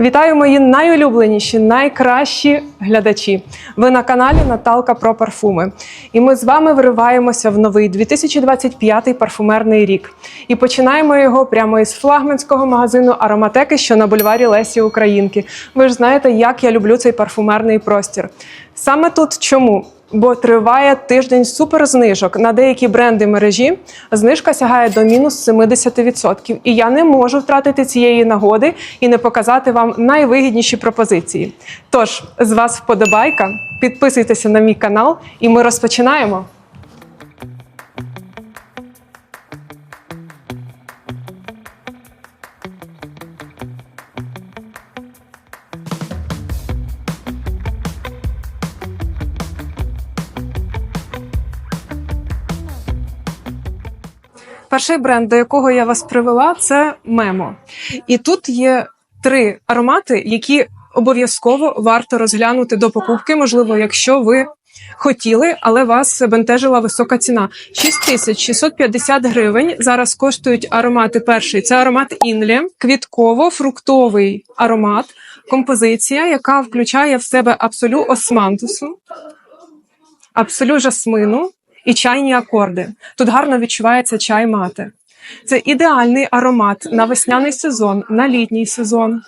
Вітаю мої найулюбленіші, найкращі глядачі. Ви на каналі Наталка про парфуми. І ми з вами вириваємося в новий 2025 парфумерний рік. І починаємо його прямо із флагманського магазину ароматеки, що на бульварі Лесі Українки. Ви ж знаєте, як я люблю цей парфумерний простір. Саме тут чому? Бо триває тиждень суперзнижок на деякі бренди мережі. Знижка сягає до мінус 70%. І я не можу втратити цієї нагоди і не показати вам найвигідніші пропозиції. Тож, з вас вподобайка, підписуйтеся на мій канал, і ми розпочинаємо. Перший бренд, до якого я вас привела, це Мемо. І тут є три аромати, які обов'язково варто розглянути до покупки. Можливо, якщо ви хотіли, але вас бентежила висока ціна. 6650 гривень. Зараз коштують аромати. Перший це аромат Інлі, квітково-фруктовий аромат, композиція, яка включає в себе абсолю османтусу, абсолю жасмину і чайні акорди. Тут гарно відчувається чай мати. Це ідеальний аромат на весняний сезон, на літній сезон.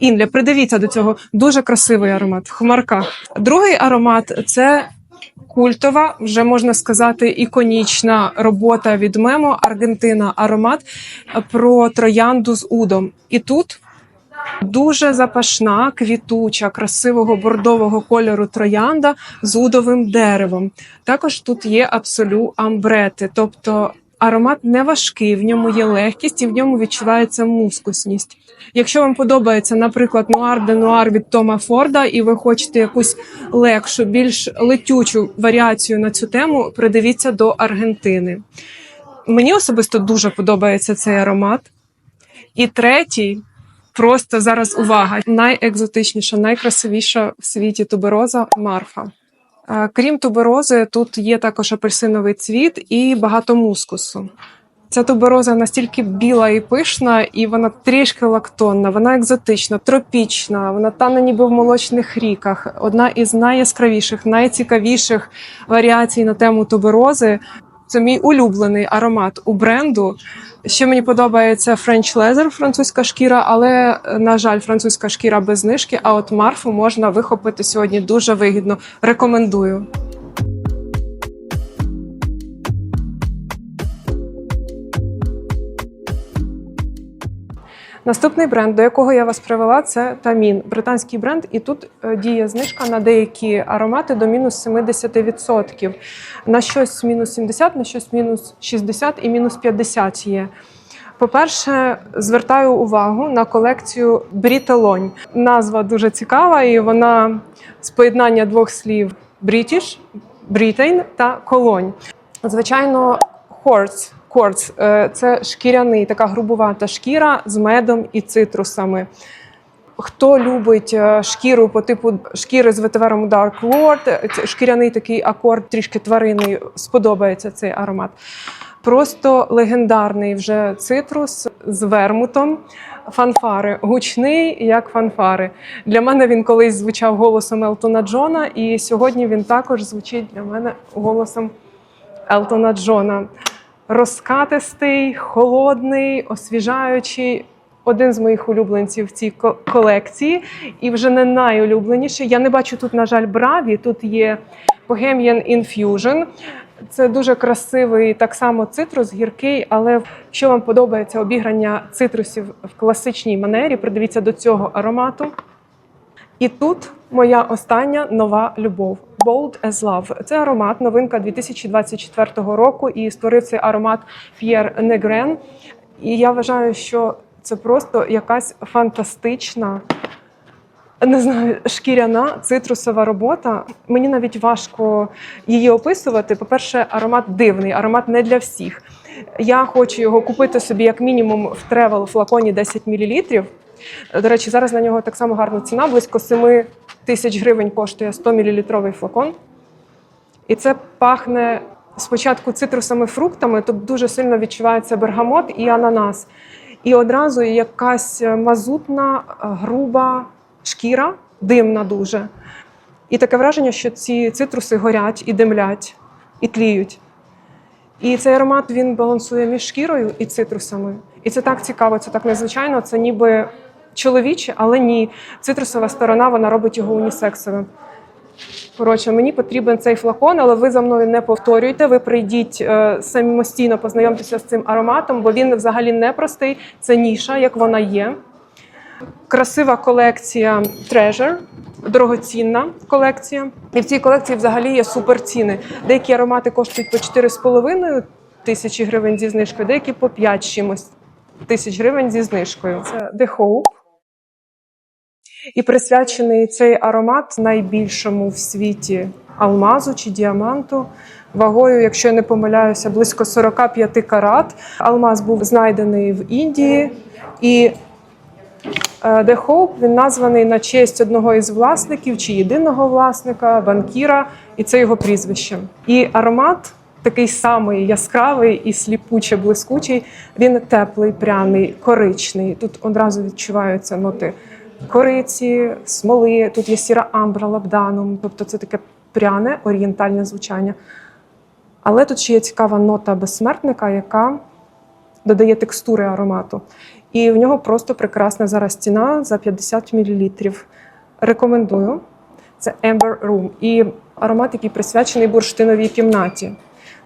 Інля, придивіться до цього дуже красивий аромат в хмарках. Другий аромат це культова, вже можна сказати, іконічна робота від Мемо Аргентина. Аромат про троянду з удом. І тут Дуже запашна, квітуча, красивого бордового кольору троянда з удовим деревом. Також тут є абсолю амбрети, тобто аромат не важкий, в ньому є легкість і в ньому відчувається мускусність. Якщо вам подобається, наприклад, нуар де нуар від Тома Форда, і ви хочете якусь легшу, більш летючу варіацію на цю тему, придивіться до Аргентини. Мені особисто дуже подобається цей аромат. І третій. Просто зараз увага. Найекзотичніша, найкрасивіша в світі тубероза Марфа. Крім туберози, тут є також апельсиновий цвіт і багато мускусу. Ця тубероза настільки біла і пишна, і вона трішки лактонна, вона екзотична, тропічна, вона тане ніби в молочних ріках. Одна із найяскравіших, найцікавіших варіацій на тему туберози. Це мій улюблений аромат у бренду. Ще мені подобається French Leather, французька шкіра, але на жаль, французька шкіра без знижки. А от марфу можна вихопити сьогодні дуже вигідно. Рекомендую. Наступний бренд, до якого я вас привела, це Тамін, британський бренд, і тут е, діє знижка на деякі аромати до мінус 70%. На щось мінус 70, на щось мінус 60 і мінус 50 є. По-перше, звертаю увагу на колекцію Брітелонь. Назва дуже цікава, і вона з поєднання двох слів British, Britain та колонь. Звичайно, хорс. Корц це шкіряний, така грубувата шкіра з медом і цитрусами. Хто любить е, шкіру по типу шкіри з ветивером Dark Lord, шкіряний такий акорд, трішки тваринний, сподобається цей аромат. Просто легендарний вже цитрус з вермутом. Фанфари гучний, як фанфари. Для мене він колись звучав голосом Елтона Джона, і сьогодні він також звучить для мене голосом Елтона Джона. Розкатистий, холодний, освіжаючий. Один з моїх улюбленців в цій колекції, і вже не найулюбленіший. Я не бачу тут, на жаль, браві. Тут є Bohemian Infusion. Це дуже красивий, так само цитрус, гіркий. Але якщо вам подобається обіграння цитрусів в класичній манері, придивіться до цього аромату. І тут моя остання нова любов. Bold as Love. Це аромат, новинка 2024 року, і створив цей аромат П'єр Негрен. І я вважаю, що це просто якась фантастична, не знаю, шкіряна цитрусова робота. Мені навіть важко її описувати. По-перше, аромат дивний, аромат не для всіх. Я хочу його купити собі як мінімум в тревел флаконі 10 мл. До речі, зараз на нього так само гарна ціна, близько 7 тисяч гривень коштує 100 мл флакон. І це пахне спочатку цитрусами фруктами, тут дуже сильно відчувається бергамот і ананас. і одразу якась мазутна, е, груба шкіра, димна дуже. І таке враження, що ці цитруси горять і димлять, і тліють. І цей аромат він балансує між шкірою і цитрусами. І це так цікаво, це так незвичайно. Це ніби чоловіче, але ні. Цитрусова сторона вона робить його унісексовим. Коротше, мені потрібен цей флакон, але ви за мною не повторюйте. Ви прийдіть е, самостійно познайомтеся з цим ароматом, бо він взагалі не простий. Це ніша, як вона є. Красива колекція Treasure, дорогоцінна колекція. І в цій колекції взагалі є суперціни. Деякі аромати коштують по 4,5 тисячі гривень зі знижкою, деякі по 5 чимось тисяч гривень зі знижкою. Це The Hope. І присвячений цей аромат найбільшому в світі алмазу чи діаманту. Вагою, якщо я не помиляюся, близько 45 карат. Алмаз був знайдений в Індії. І е, The Hope він названий на честь одного із власників чи єдиного власника, банкіра, і це його прізвище. І аромат такий самий яскравий і сліпуче блискучий. Він теплий, пряний, коричний. Тут одразу відчуваються ноти кориці, смоли. Тут є сіра амбра лабданом, тобто це таке пряне орієнтальне звучання. Але тут ще є цікава нота безсмертника, яка додає текстури аромату. І в нього просто прекрасна зараз ціна за 50 мл. Рекомендую. Це Amber Room. І аромат, який присвячений бурштиновій кімнаті.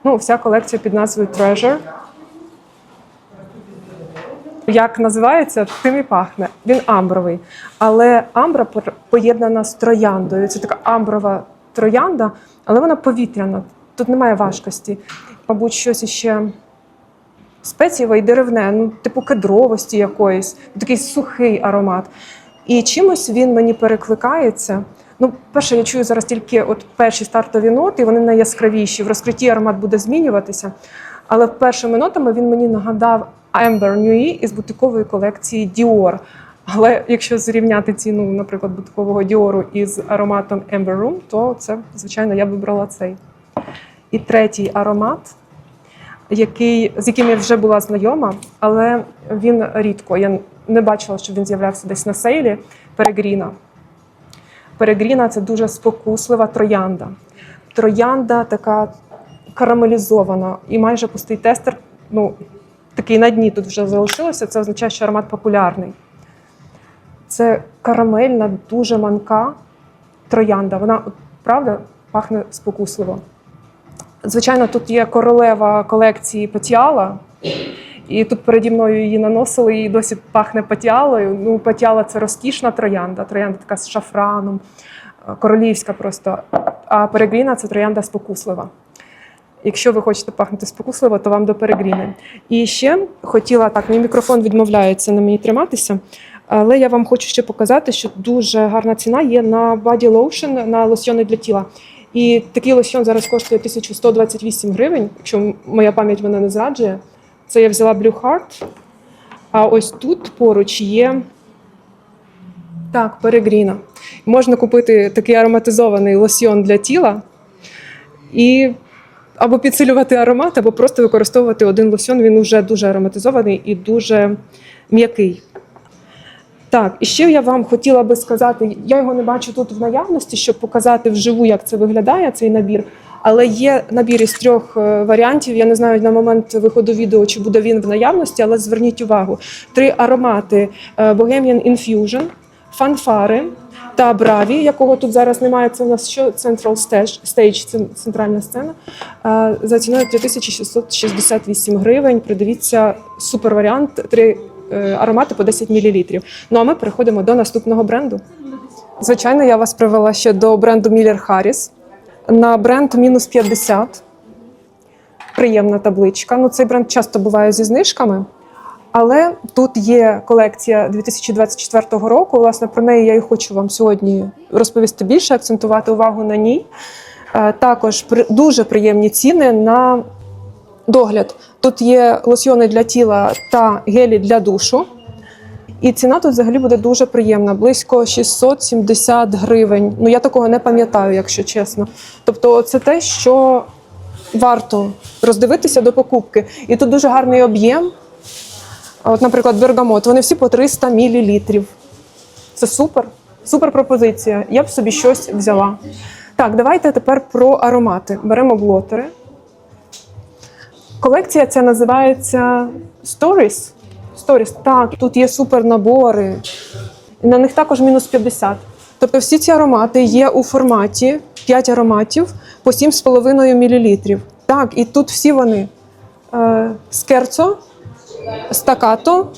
Ну, вся колекція під назвою Treasure. Як називається, тим і пахне. Він амбровий. Але амбра поєднана з трояндою. Це така амброва троянда, але вона повітряна. Тут немає важкості. Мабуть, щось іще спецієве і деревне, ну, типу кедровості якоїсь, такий сухий аромат. І чимось він мені перекликається. Ну, перше, я чую зараз тільки от перші стартові ноти, вони найяскравіші. В розкритті аромат буде змінюватися. Але першими нотами він мені нагадав Amber Nui із бутикової колекції Dior. Але якщо зрівняти ціну, наприклад, бутикового Діору із ароматом Amber Room, то це, звичайно, я б вибрала цей. І третій аромат, який, з яким я вже була знайома, але він рідко. Я не бачила, що він з'являвся десь на сейлі Перегріна. Перегріна це дуже спокуслива троянда. Троянда така карамелізована і майже пустий тестер. Ну, такий на дні тут вже залишилося. Це означає, що аромат популярний. Це карамельна, дуже манка троянда. Вона, правда, пахне спокусливо. Звичайно, тут є королева колекції Патіала, і тут переді мною її наносили, і досі пахне патіалою. Ну, патіала це розкішна троянда, троянда така з шафраном, королівська просто. А перегріна це троянда спокуслива. Якщо ви хочете пахнути спокусливо, то вам до перегріни. І ще хотіла так, мій мікрофон відмовляється на мені триматися. Але я вам хочу ще показати, що дуже гарна ціна є на Body Lotion, на лосьйони для тіла. І такий лосьйон зараз коштує 1128 гривень, якщо моя пам'ять мене не зраджує. Це я взяла Blue Heart. А ось тут поруч є так, перегріна. Можна купити такий ароматизований лосьйон для тіла і або підсилювати аромат, або просто використовувати один лосьон. Він вже дуже ароматизований і дуже м'який. Так, і ще я вам хотіла би сказати, я його не бачу тут в наявності, щоб показати вживу, як це виглядає, цей набір. Але є набір із трьох е, варіантів. Я не знаю на момент виходу відео, чи буде він в наявності, але зверніть увагу: три аромати е, Bohemian Infusion, фанфари та Браві, якого тут зараз немає. Це у нас що Central Stage, Stage це центральна сцена. За ціною 3668 гривень. Придивіться супер варіант. Три е, аромати по 10 мл. Ну а ми переходимо до наступного бренду. Звичайно, я вас привела ще до бренду Miller Harris. На бренд мінус 50. Приємна табличка. Ну, цей бренд часто буває зі знижками. Але тут є колекція 2024 року. Власне, про неї я і хочу вам сьогодні розповісти більше, акцентувати увагу на ній. Е, Також дуже приємні ціни на догляд. Тут є лосьйони для тіла та гелі для душу. І ціна тут взагалі буде дуже приємна, близько 670 гривень. Ну я такого не пам'ятаю, якщо чесно. Тобто, це те, що варто роздивитися до покупки. І тут дуже гарний об'єм. От, наприклад, бергамот, вони всі по 300 мл. Це супер. Супер пропозиція. Я б собі щось взяла. Так, давайте тепер про аромати. Беремо блотери. Колекція ця називається Stories. Stories. Так, тут є супер набори. На них також мінус 50. Тобто всі ці аромати є у форматі 5 ароматів по 7,5 мл. Так, і тут всі вони: е, скерцо, стакато,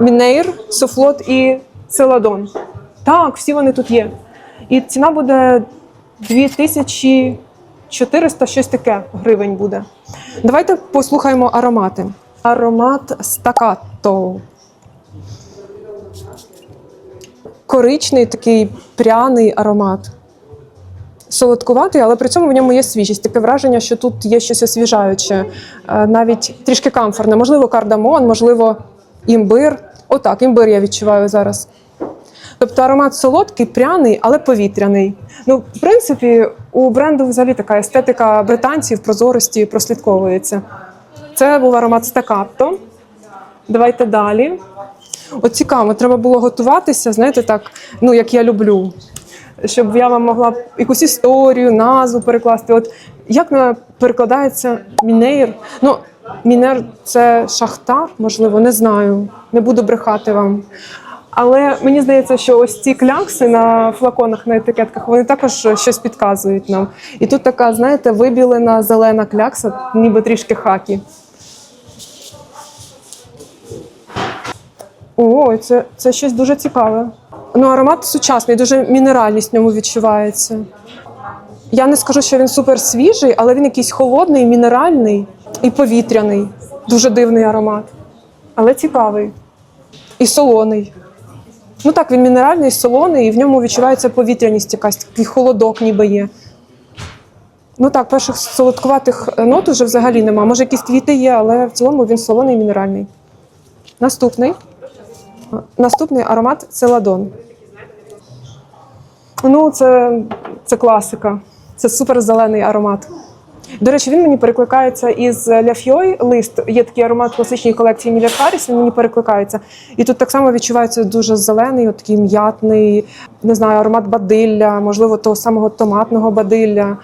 мінейр, софлот і селадон. Так, всі вони тут є. І ціна буде 2400, щось таке гривень буде. Давайте послухаємо аромати. Аромат стакато. Коричний такий пряний аромат. Солодкуватий, але при цьому в ньому є свіжість. Таке враження, що тут є щось освіжаюче, е, навіть трішки камфорне. Можливо, кардамон, можливо, імбир. Отак, імбир я відчуваю зараз. Тобто аромат солодкий, пряний, але повітряний. Ну, в принципі, у бренду взагалі така естетика британців прозорості прослідковується. Це був аромат стакатто. Давайте далі. От цікаво, треба було готуватися, знаєте, так, ну як я люблю. Щоб я вам могла якусь історію, назву перекласти. От як перекладається мінейр? Ну, мінер це шахтар, можливо, не знаю. Не буду брехати вам. Але мені здається, що ось ці клякси на флаконах, на етикетках, вони також щось підказують нам. І тут така, знаєте, вибілена зелена клякса, ніби трішки хакі. О, це, це щось дуже цікаве. Ну, аромат сучасний, дуже мінеральність в ньому відчувається. Я не скажу, що він супер свіжий, але він якийсь холодний, мінеральний і повітряний. Дуже дивний аромат. Але цікавий. І солоний. Ну так, він мінеральний, солоний, і в ньому відчувається повітряність якась, такий холодок ніби є. Ну так, перших солодкуватих нот уже взагалі нема. Може, якісь квіти є, але в цілому він солоний і мінеральний. Наступний. Наступний аромат це ладон. Ну, це, це класика. Це суперзелений аромат. До речі, він мені перекликається із Ляфьой лист. Є такий аромат в класичній колекції Міллер Харріс, він мені перекликається. І тут так само відчувається дуже зелений, от такий м'ятний, не знаю, аромат бадилля, можливо, того самого томатного бадилля.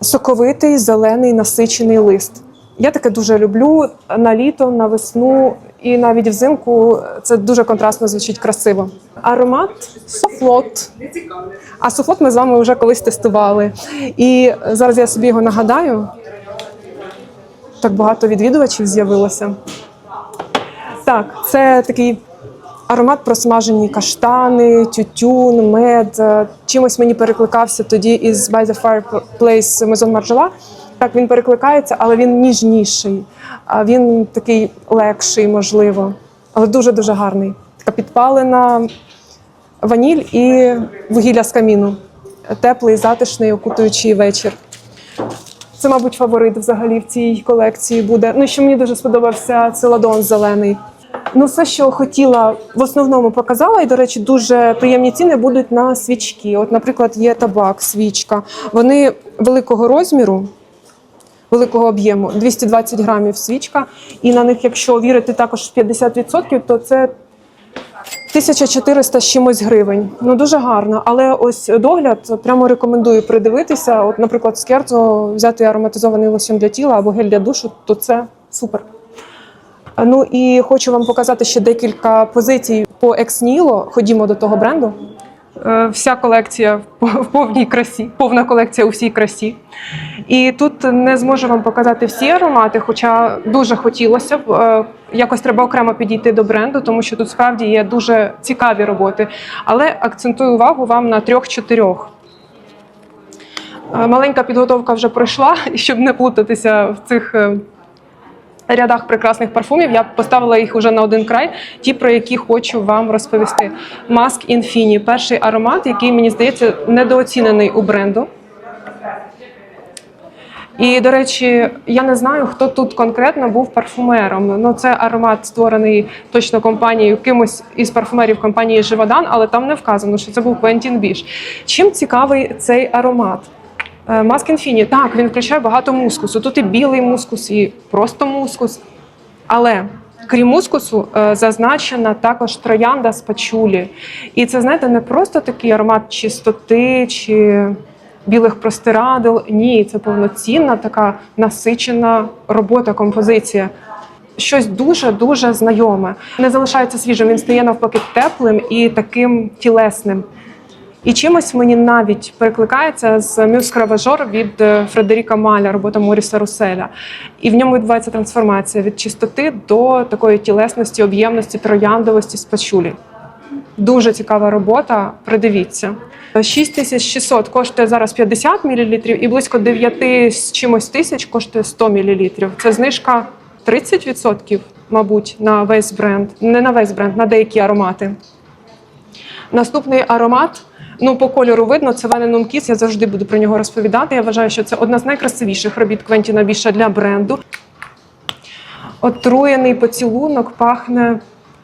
Соковитий, зелений, насичений лист. Я таке дуже люблю на літо, на весну і навіть взимку це дуже контрастно звучить красиво. Аромат софлот. А софлот ми з вами вже колись тестували. І зараз я собі його нагадаю. Так багато відвідувачів з'явилося. Так, це такий аромат просмажені каштани, тютюн, мед. Чимось мені перекликався тоді із By the Fireplace Maison Margiela. Так, він перекликається, але він ніжніший. Він такий легший, можливо, але дуже-дуже гарний. Така підпалена ваніль і вугілля з каміну. Теплий, затишний, окутуючий вечір. Це, мабуть, фаворит взагалі в цій колекції буде. Ну, що мені дуже сподобався це ладон зелений. Ну, все, що хотіла, в основному показала. І, до речі, дуже приємні ціни будуть на свічки. От, наприклад, є табак, свічка. Вони великого розміру, великого об'єму, 220 грамів свічка. І на них, якщо вірити також 50%, то це 1400 з чимось гривень. Ну дуже гарно. Але ось догляд прямо рекомендую придивитися. От, наприклад, з Керцо взяти ароматизований лосьон для тіла або гель для душу, то це супер. Ну і хочу вам показати ще декілька позицій по Ексніло. Ходімо до того бренду. Е, Вся колекція в повній красі, повна колекція у всій красі. І тут не зможу вам показати всі аромати, хоча дуже хотілося б. Е, Якось треба окремо підійти до бренду, тому що тут справді є дуже цікаві роботи. Але акцентую увагу вам на трьох-чотирьох. Е, Маленька підготовка вже пройшла, щоб не плутатися в цих рядах прекрасних парфумів. Я поставила їх уже на один край, ті, про які хочу вам розповісти. Mask Infini – перший аромат, який, мені здається, недооцінений у бренду. І, до речі, я не знаю, хто тут конкретно був парфумером. Ну, це аромат створений точно компанією, кимось із парфумерів компанії Живодан, але там не вказано, що це був Quentin Біш. Чим цікавий цей аромат? Е, Mask Infini, так, він включає багато мускусу. Тут і білий мускус, і просто мускус. Але Крім мускусу, е, зазначена також троянда з пачулі. І це, знаєте, не просто такий аромат чистоти чи білих простирадл. Ні, це повноцінна така насичена робота, композиція. Щось дуже дуже знайоме. Не залишається свіжим, він стає навпаки теплим і таким тілесним. І чимось мені навіть перекликається з мюскраважор від е, Фредеріка Маля, робота Моріса Руселя. І в ньому відбувається трансформація від чистоти до такої тілесності, об'ємності, трояндовості з пачулі. Дуже цікава робота. Придивіться. 6600 коштує зараз 50 мл і близько 9 з чимось тисяч коштує 100 мл. Це знижка 30%, мабуть, на весь бренд. Не на весь бренд, на деякі аромати. Наступний аромат. Ну, по кольору видно, це Вененом Кіс. Я завжди буду про нього розповідати. Я вважаю, що це одна з найкрасивіших робіт Квентіна Біша для бренду. Отруєний поцілунок пахне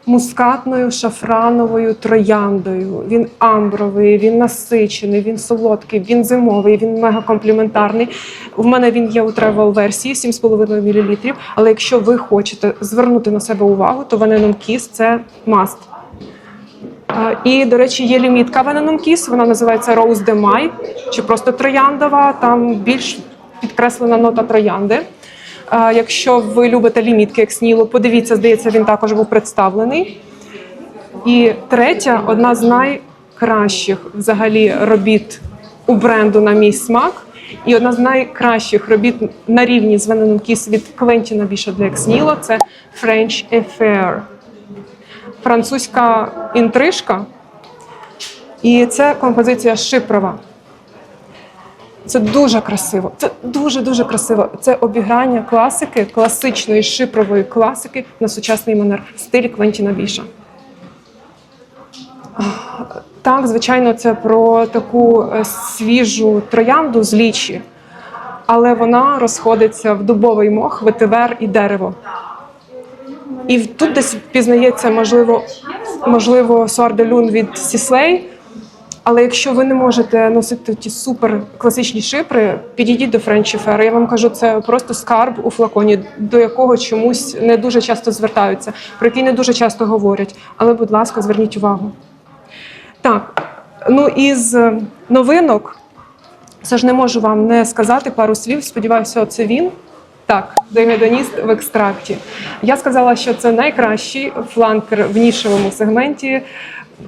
мускатною шафрановою трояндою. Він амбровий, він насичений, він солодкий, він зимовий, він мега компліментарний. В мене він є у тревел версії 7,5 мл. Але якщо ви хочете звернути на себе увагу, то Вененом Кіс це маст. І, до речі, є лімітка Venom Kiss, вона називається Rose de Mai, чи просто трояндова, там більш підкреслена нота троянди. Якщо ви любите лімітки як сніло, подивіться, здається, він також був представлений. І третя, одна з найкращих взагалі робіт у бренду на мій смак. І одна з найкращих робіт на рівні з Venom Kiss від Квентіна Біша для Ексніло це French Affair французька інтрижка, і це композиція Шипрова. Це дуже красиво. Це дуже дуже красиво. Це обіграння класики, класичної шипрової класики на сучасний манер в стилі Квентіна Біша. Так, звичайно, це про таку е, свіжу троянду з лічі, але вона розходиться в дубовий мох, ветивер і дерево. І тут десь пізнається, можливо, можливо, Суарделюн від Сіслей. Але якщо ви не можете носити ті супер класичні шипри, підійдіть до Френчі Фер. Я вам кажу, це просто скарб у флаконі, до якого чомусь не дуже часто звертаються, про який не дуже часто говорять. Але, будь ласка, зверніть увагу. Так, ну із новинок, все ж не можу вам не сказати пару слів. Сподіваюся, це він. Так, дегедоніст в екстракті. Я сказала, що це найкращий фланкер в нішевому сегменті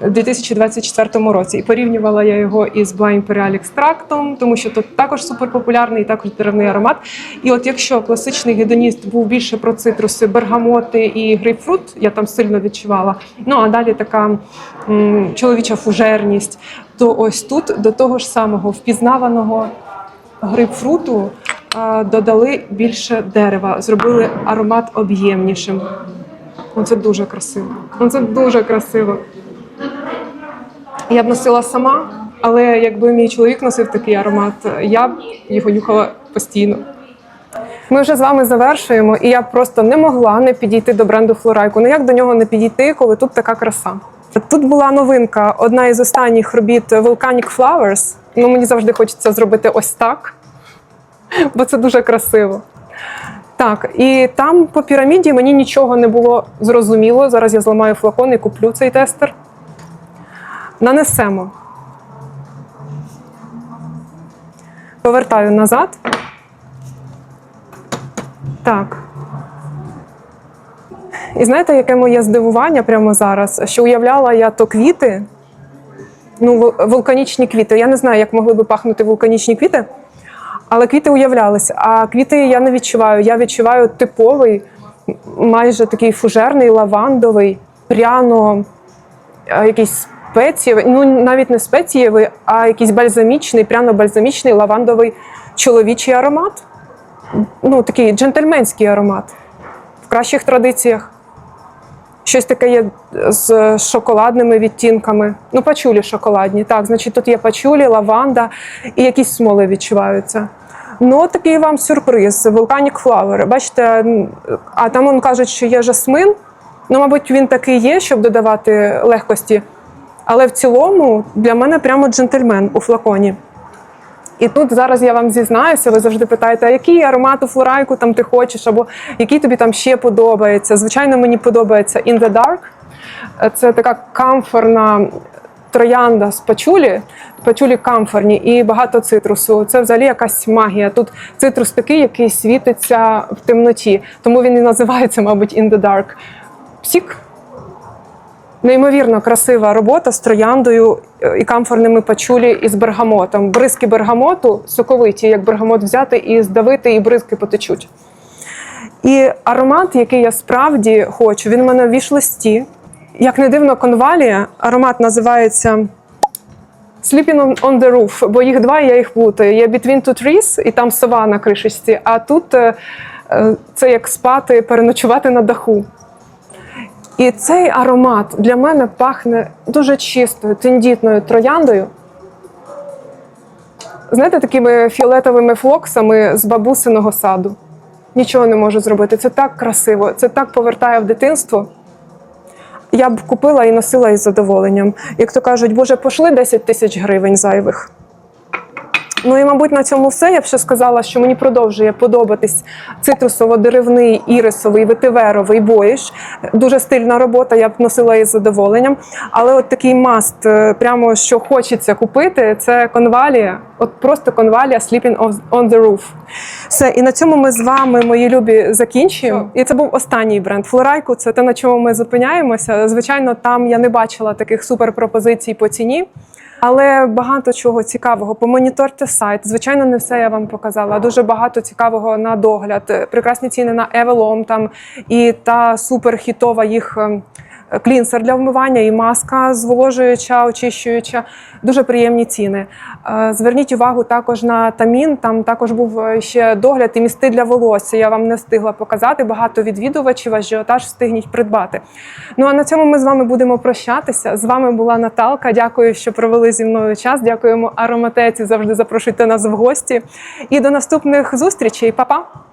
у 2024 році. І порівнювала я його із Blind Imperial екстрактом, тому що тут також суперпопулярний, і також деревний аромат. І от якщо класичний гедоніст був більше про цитруси, бергамоти і грейпфрут, я там сильно відчувала. Ну а далі така м, чоловіча фужерність, то ось тут до того ж самого впізнаваного грейпфруту додали більше дерева, зробили аромат об'ємнішим. Ну, Це дуже красиво. Ну, Це дуже красиво. Я б носила сама, але якби мій чоловік носив такий аромат, я б його нюхала постійно. Ми вже з вами завершуємо, і я просто не могла не підійти до бренду Флорайку. Ну як до нього не підійти, коли тут така краса? Тут була новинка, одна із останніх робіт Volcanic Flowers. Ну мені завжди хочеться зробити ось так, бо це дуже красиво. Так, і там по піраміді мені нічого не було зрозуміло. Зараз я зламаю флакон і куплю цей тестер. Нанесемо. Повертаю назад. Так. І знаєте, яке моє здивування прямо зараз? Що уявляла я то квіти, ну, вулканічні квіти. Я не знаю, як могли би пахнути вулканічні квіти, але квіти уявлялися. А квіти я не відчуваю. Я відчуваю типовий, майже такий фужерний, лавандовий, пряно а, якийсь спецієвий, ну навіть не спецієвий, а якийсь бальзамічний, пряно-бальзамічний лавандовий чоловічий аромат. Ну, такий джентльменський аромат в кращих традиціях. Щось таке є з шоколадними відтінками. Ну, пачулі шоколадні. Так, значить, тут є пачулі, лаванда і якісь смоли відчуваються. Ну, такий вам сюрприз. Volcanic Flower. Бачите, а там он кажуть, що є жасмин. Ну, мабуть, він такий є, щоб додавати легкості. Але в цілому для мене прямо джентльмен у флаконі. І тут зараз я вам зізнаюся, ви завжди питаєте, а який аромат у флорайку там ти хочеш, або який тобі там ще подобається. Звичайно, мені подобається In the Dark. Е, Це така камфорна троянда з пачулі, пачулі камфорні і багато цитрусу. Це взагалі якась магія. Тут цитрус такий, який світиться в темноті, тому він і називається, мабуть, In the Dark. Псік. Неймовірно красива робота з трояндою е, і камфорними пачулі із бергамотом. Бризки бергамоту соковиті, як бергамот взяти і здавити, і бризки потечуть. І аромат, який я справді хочу, він у мене в віш-листі. Як не дивно, конвалія, аромат називається Sleeping on- the Roof, бо їх два, і я їх плутаю. Є Between Two Trees, і там сова на кришечці, а тут е, е, це як спати, переночувати на даху. І цей аромат для мене пахне дуже чистою, тендітною трояндою. Знаєте, такими фіолетовими флоксами з бабусиного саду. Нічого не можу зробити. Це так красиво, це так повертає в дитинство. Я б купила і носила із задоволенням. Як то кажуть, боже, пошли 10 тисяч гривень зайвих. Ну і, мабуть, на цьому все. Я б ще сказала, що мені продовжує подобатись цитрусово-деревний, ірисовий, ветиверовий боїш. Дуже стильна робота, я б носила із задоволенням. Але от такий маст, е, прямо що хочеться купити, це конвалія. От просто конвалія Sleeping on the Roof. Все, і на цьому ми з вами, мої любі, закінчуємо. І це був останній бренд. Флорайку це те, на чому ми зупиняємося. Звичайно, там я не бачила таких суперпропозицій по ціні. Але багато чого цікавого. Помоніторте сайт. Звичайно, не все я вам показала. Дуже багато цікавого на догляд. Прекрасні ціни на Евелом там і та суперхітова їх. Клінсер для вмивання і маска зволожуюча, очищуюча, дуже приємні ціни. Е, Зверніть увагу також на тамін. Там також був е, ще догляд і місти для волосся. Я вам не встигла показати. Багато відвідувачів ажіотаж встигніть придбати. Ну а на цьому ми з вами будемо прощатися. З вами була Наталка. Дякую, що провели зі мною час. Дякуємо ароматеці. Завжди запрошуйте нас в гості. І до наступних зустрічей. Па-па!